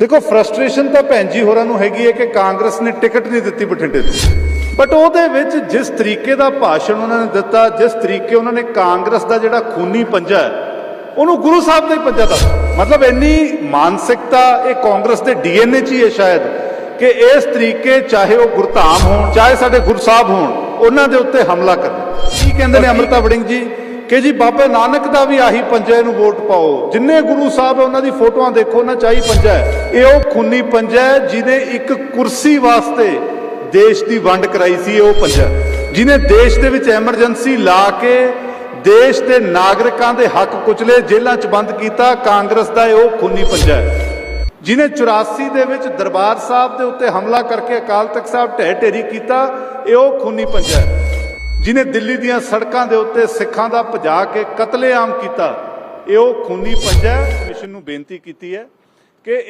ਦੇਖੋ ਫਰਸਟ੍ਰੇਸ਼ਨ ਤਾਂ ਭੈਣ ਜੀ ਹੋਰਾਂ ਨੂੰ ਹੈਗੀ ਹੈ ਕਿ ਕਾਂਗਰਸ ਨੇ ਟਿਕਟ ਨਹੀਂ ਦਿੱਤੀ ਬਠਿੰਡੇ ਤੋਂ। ਬਟ ਉਹਦੇ ਵਿੱਚ ਜਿਸ ਤਰੀਕੇ ਦਾ ਭਾਸ਼ਣ ਉਹਨਾਂ ਨੇ ਦਿੱਤਾ ਜਿਸ ਤਰੀਕੇ ਉਹਨਾਂ ਨੇ ਕਾਂਗਰਸ ਦਾ ਜਿਹੜਾ ਖੂਨੀ ਪੰਜਾ ਹੈ ਉਹਨੂੰ ਗੁਰੂ ਸਾਹਿਬ ਦਾ ਹੀ ਪੰਜਾ ਦੱਸ ਮਤਲਬ ਇੰਨੀ ਮਾਨਸਿਕਤਾ ਇਹ ਕਾਂਗਰਸ ਦੇ ਡੀਐਨਏ 'ਚ ਹੀ ਹੈ ਸ਼ਾਇਦ ਕਿ ਇਸ ਤਰੀਕੇ ਚਾਹੇ ਉਹ ਗੁਰਧਾਮ ਹੋਣ ਚਾਹੇ ਸਾਡੇ ਗੁਰਸਾਹਿਬ ਹੋਣ ਉਹਨਾਂ ਦੇ ਉੱਤੇ ਹਮਲਾ ਕਰਨਾ। ਕੀ ਕਹਿੰਦੇ ਨੇ ਅਮਰਤਾ ਵੜਿੰਗ ਜੀ? ਕਿ ਜੀ ਬਾਬੇ ਨਾਨਕ ਦਾ ਵੀ ਆਹੀ ਪੰਜਾ ਇਹਨੂੰ ਵੋਟ ਪਾਓ। ਜਿੰਨੇ ਗੁਰੂ ਸਾਹਿਬ ਉਹਨਾਂ ਦੀ ਫੋਟੋਆਂ ਦੇਖੋ, ਉਹਨਾਂ ਚਾਹੀ ਪੰਜਾ ਹੈ। ਇਹ ਉਹ ਖੂਨੀ ਪੰਜਾ ਜਿਹਨੇ ਇੱਕ ਕੁਰਸੀ ਵਾਸਤੇ ਦੇਸ਼ ਦੀ ਵੰਡ ਕਰਾਈ ਸੀ ਉਹ ਪੰਜਾ ਜਿਹਨੇ ਦੇਸ਼ ਦੇ ਵਿੱਚ ਐਮਰਜੈਂਸੀ ਲਾ ਕੇ ਦੇਸ਼ ਦੇ ਨਾਗਰਿਕਾਂ ਦੇ ਹੱਕ ਕੁਚਲੇ ਜੇਲ੍ਹਾਂ 'ਚ ਬੰਦ ਕੀਤਾ, ਕਾਂਗਰਸ ਦਾ ਇਹ ਉਹ ਖੂਨੀ ਪੰਜਾ ਹੈ। ਜਿਨੇ 84 ਦੇ ਵਿੱਚ ਦਰਬਾਰ ਸਾਹਿਬ ਦੇ ਉੱਤੇ ਹਮਲਾ ਕਰਕੇ ਅਕਾਲ ਤਖਤ ਸਾਹਿਬ ਢਹਿ ਢੇਰੀ ਕੀਤਾ, ਇਹ ਉਹ ਖੂਨੀ ਪੰਜਾ ਹੈ। ਜਿਨੇ ਦਿੱਲੀ ਦੀਆਂ ਸੜਕਾਂ ਦੇ ਉੱਤੇ ਸਿੱਖਾਂ ਦਾ ਭਜਾ ਕੇ ਕਤਲੇਆਮ ਕੀਤਾ, ਇਹ ਉਹ ਖੂਨੀ ਪੰਜਾ ਹੈ। ਕਮਿਸ਼ਨ ਨੂੰ ਬੇਨਤੀ ਕੀਤੀ ਹੈ ਕਿ